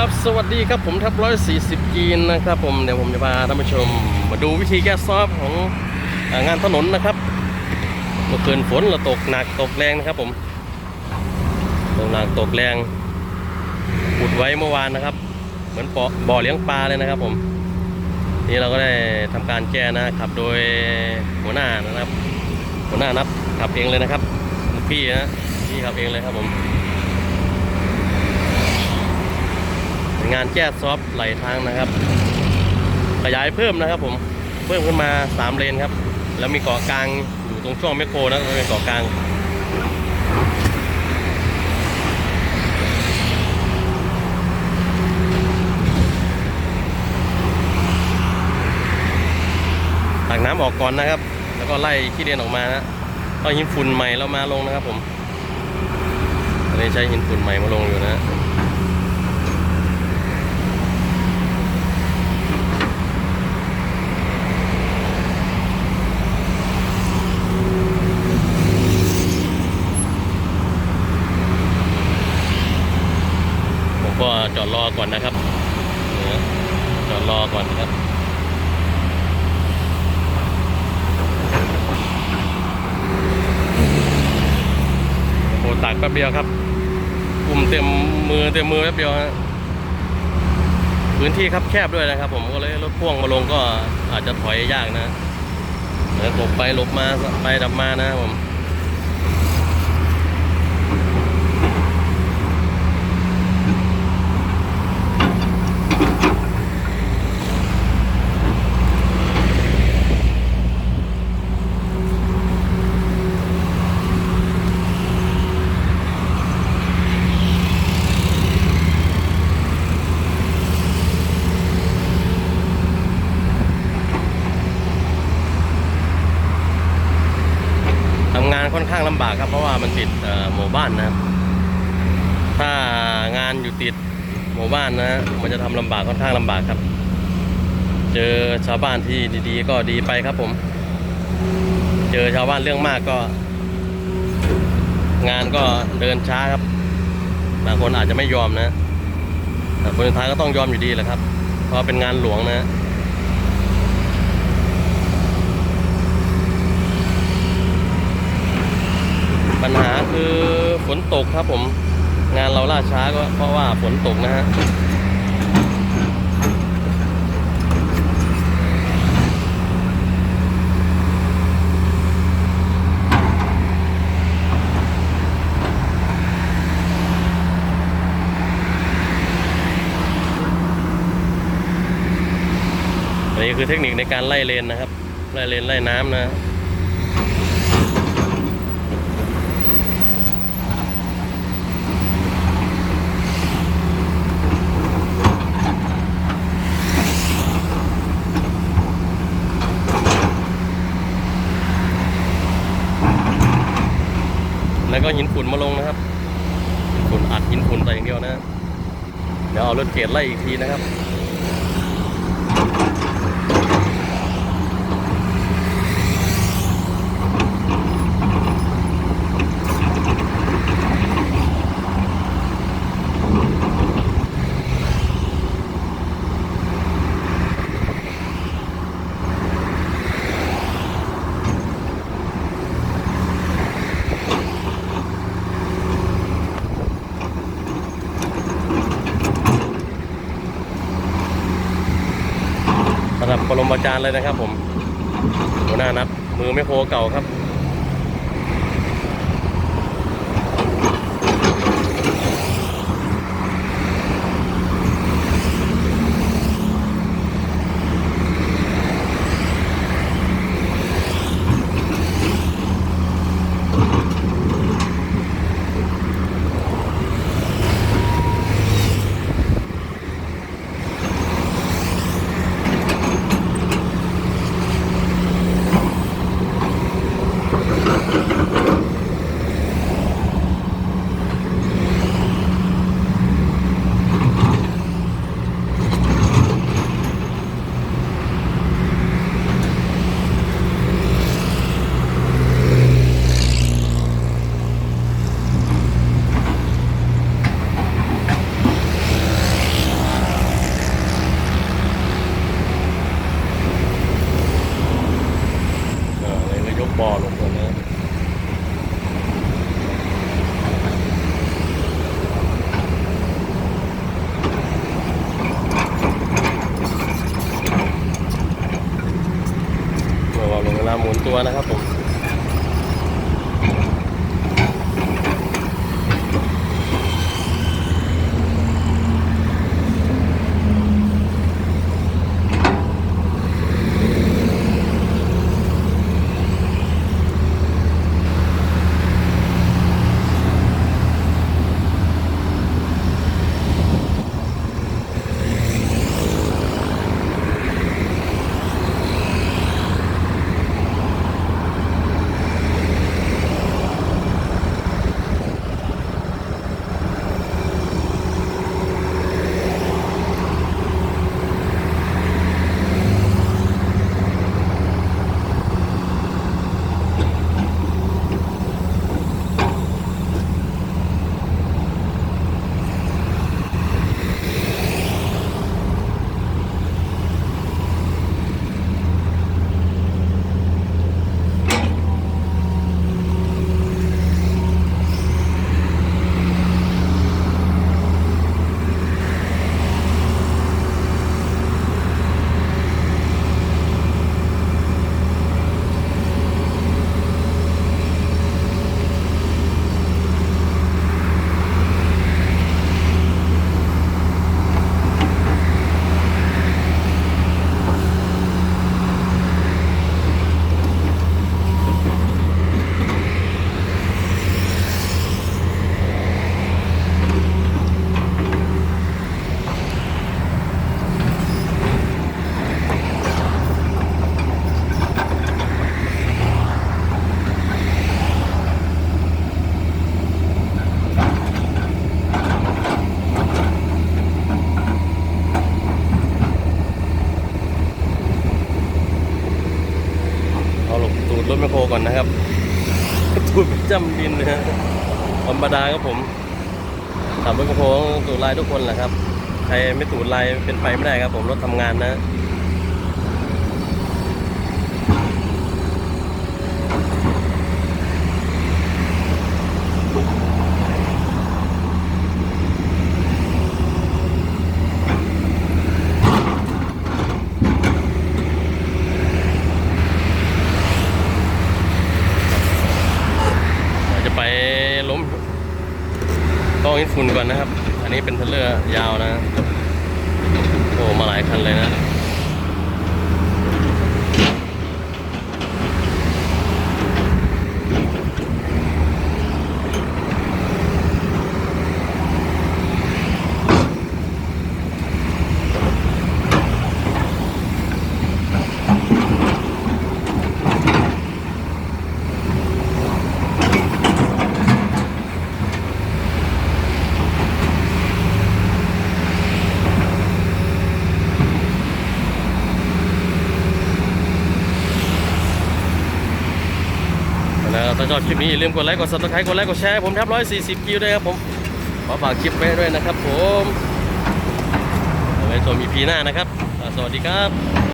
ครับ สวัสดีครับผมทับร้อยสี่สิบจีนนะครับผมเดี๋ยวผมจะพาท่านผู้ชม มาดูวิธีแก้ซอฟของงานถนนนะครับ เมื่อคืนฝนเราตกหนักตกแรงนะครับผมตกหนักตกแรงขุดไว้เมื่อวานนะครับ เหมือนบ่อบ่อเลี้ยงปลาเลยนะครับผม นี่เราก็ได้ทำการแก้นะขับโดยหัวหน้านะครับ หัวหน้านับขับเองเลยนะครับพี่นะพี่ขับเองเลยครับผม งานแก้ซอฟไหลทางนะครับ ขยายเพิ่มนะครับ ผมเพิ่มขึ้นมา 3 เลนครับ แล้วมีเกาะกลางอยู่ตรงช่วงแมคโครนะเป็นเกาะกลางตักน้ำออกก่อนนะครับ แล้วก็ไล่ขี้เรียนออกมานะเอาหินฝุ่นใหม่เรามาลงนะครับ ผมอันนี้ใช้หินฝุ่นใหม่มาลงอยู่นะ ผมก็จอ ดรอก่อนนะครับเนี่ยจอดรอก่อนนะครับโอ้ตักแป๊บเดียวครับกลุ่มเต็มมือเต็มมือแป๊บเดียวฮะพื้นที่ครับแคบด้วยนะครับ ผมก็เลยรถพ่วงมาลงก็อาจจะถอยยากนะหมือนหลบไปหลบมาไปดับมานะครับผม ทำงาน ค่อนข้ากครับเพราะว่ามันติดหมู่บ้านนะครับ ถ้างานอยู่ติดหมู่บ้านนะมันจะทำลำบากค่อนข้างลำบากครับ เจอชาวบ้านที่ดีๆ ก็ดีไปครับผม เจอชาวบ้านเรื่องมากก็ งานก็เดินช้าครับบางคนอาจจะไม่ยอมนะแต่คนสุดท้ายก็ต้องยอมอยู่ดีแหละครับ เพราะเป็นงานหลวงนะ ปัญหาคือฝนตกครับผม งานเราล่าช้าก็เพราะว่าฝนตกนะฮะนนี้คือเทคนิคในการไล่เลนนะครับ ไล่เลนไล่น้ำนะ แล้วก็หินฝุ่นมาลงนะครับหินฝุ่นอัดหินฝุ่นใส่อย่างเดียวนะเดี๋ยวเอารถเกรดไล่อีกทีนะครับ ระดับปรมาจารย์เลยนะครับ ผมหัวหน้านับมือไม่โคเก่าครับ น นะครับผม จำดินนะธรรมดาครับผมขับรถแมคโครต้งตูดลายทุกคนแหละครับ ใครไม่ตูดลายเป็นไปไม่ได้ครับผมรถทำงานนะไปล้ม กล้องอินฝุ่นก่อนนะครับ อันนี้เป็นเทเลอร์ยาวนะ โอ้มาหลายคันเลยนะ ถ้าชอบคลิปนี้อย่าลืมกดไลค์กดซับสไครต์กดไลค์กดแชร์ผมแทบร้อยสี่สิบคิวด้วยครับผมขอฝากคลิปไว้ด้วยนะครับผมไว้ชมีผีหน้านะครับ สวัสดีครับ